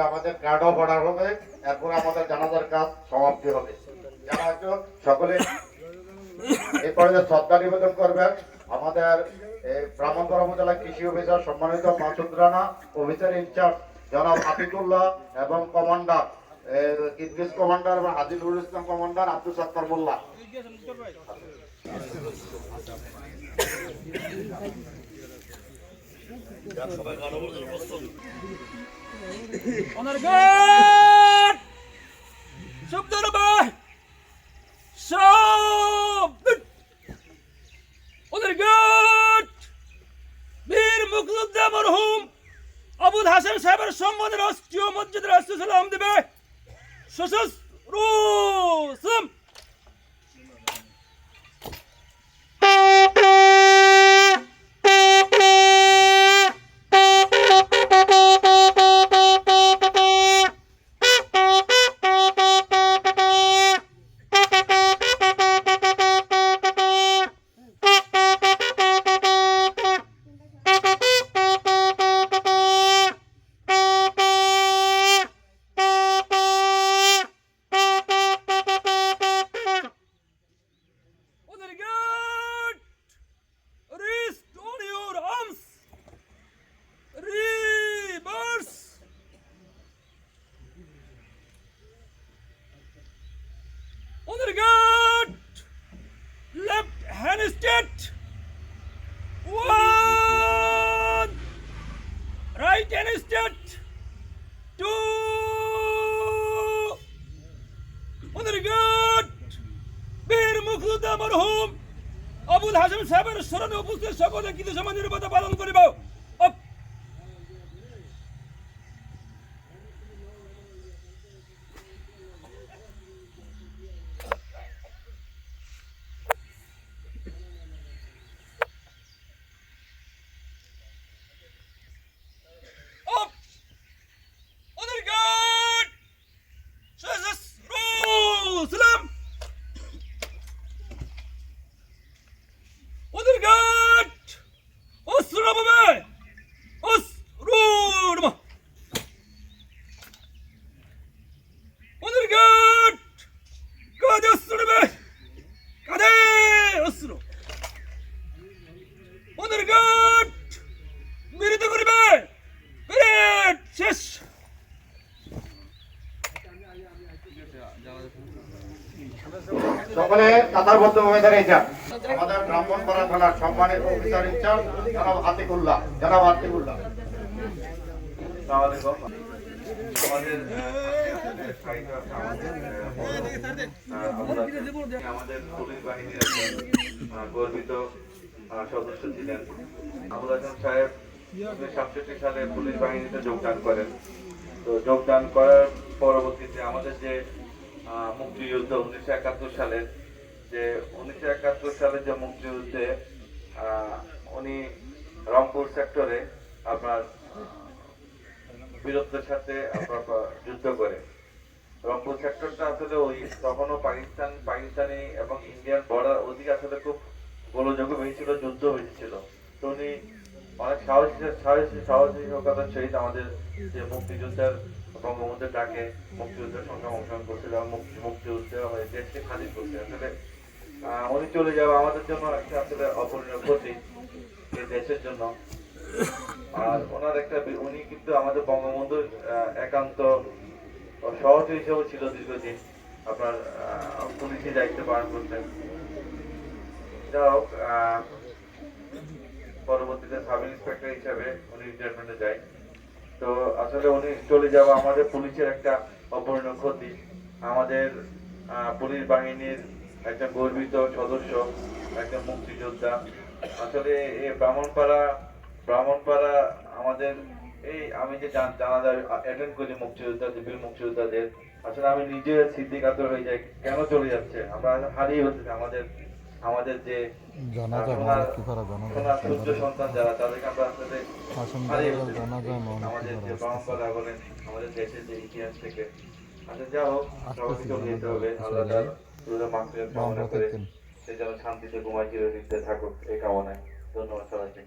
আমাদের কার্ডও পড়া হবে। এরপর আমাদের জানাজার কাজ সমাপ্তি হবে। যারা সকলে এই পর্যায়ে শ্রদ্ধা নিবেদন করবেন। আমাদের ব্রাহ্মণপাড়া উপজেলা কৃষি অফিসার সম্মানিত মাসুদ রানা, অফিসার ইনচার্জ জনাব আতিকুল্লাহ এবং কমান্ডার কিদগিজ কমান্ডার এবং আজিজুল ইসলাম কমান্ডার আব্দুল সত্তার মোল্লা। Onergat! শব্দ রবে শব্দ ওনারগাট বীর মুখলুদ্দা মরহুম আবুল হাসান সাহেবের সম্মানের রাষ্ট্রীয় মসজিদ রাষ্ট্রীয় সালাম দেবে সশস্ত্র Onergat! Left hand straight! One! Right hand straight! Two! Onergat! বীর মুখলুদা মরহুম আবুল হাসান সাহেবের স্মরণে উপস্থিত সকলে কিন্তু সমাজ নিরাপত্তা পালন করিব সকলে কাতারবদ্ধ হয়ে দাঁড়িয়ে যান আমাদের ব্রাহ্মণপাড়া থানার সম্মানিত অফিসার ইনচার্জ, জনাব আতিকুল্লাহ জনাব আতিকুল্লাহ আমাদের পুলিশ গর্বিত সদস্য ছিলেন। সাতষট্টি সালে পুলিশ বাহিনীতে যোগদান করেন। তো যোগদান করার আমাদের যে মুক্তিযুদ্ধ উনিশশো একাত্তর সালের যে উনিশশো একাত্তর সালের যে মুক্তিযুদ্ধে উনি রংপুর সেক্টরে আপনার বীরত্বের সাথে আপনার যুদ্ধ করে। রংপুর সেক্টরটা আসলে ওই তখনও পাকিস্তান, পাকিস্তানি এবং ইন্ডিয়ান বর্ডার ওদিকে আসলে খুব গোলযোগ হয়েছিল, যুদ্ধ হয়েছিল। তো উনি অনেক সাহসী সাহসী সাহসিকতার সহিত আমাদের যে মুক্তিযুদ্ধের বঙ্গবন্ধুর ডাকে মুক্তিযুদ্ধের সঙ্গে অংশগ্রহণ করছিল মুক্তি, মুক্তিযুদ্ধে হয়ে দেশকে স্বাধীন করছে আসলে উনি চলে যাওয়া আমাদের জন্য একটা আসলে অপরিণয় ক্ষতি এই দেশের জন্য। আর ওনার একটা উনি কিন্তু আমাদের বঙ্গবন্ধুর একান্ত সহযোগী হিসেবে ছিল দীর্ঘদিন। আপনার পুলিশি দায়িত্ব পালন করতেন। যাই হোক পরবর্তীতে সাব ইন্সপেক্টর হিসেবে উনি রিটায়ারমেন্টে যায়। তো আসলে উনি চলে যাওয়া আমাদের পুলিশের একটা অপূর্ণ ক্ষতি। আমাদের পুলিশ বাহিনীর একজন গর্বিত সদস্য, একজন মুক্তিযোদ্ধা। আসলে এই ব্রাহ্মণপাড়া ব্রাহ্মণপাড়া আমাদের এই আমি যে জান- জানাজা অ্যাটেন্ড করি মুক্তিযোদ্ধা বীর মুক্তিযোদ্ধাদের। আসলে আমি নিজে সিদ্ধিকাতর হয়ে যাই, কেন চলে যাচ্ছে? আমরা হারিয়ে হচ্ছে আমাদের আমাদের যে জানাজা করা জানাজা সূর্য সন্তান যারা তাদেরকে আমরা আসলে জানাজা। আমাদের যে পরম্পরা বলেন আমাদের দেশের যে ইতিহাস থেকে। আচ্ছা যা হোক সবাইকে যেতে হবে। আল্লাহ তার রোজা কামনা করে সে যেন শান্তিতে ঘুমায় চিরদিন থাকুক এই কামনায়। ধন্যবাদ সবাইকে।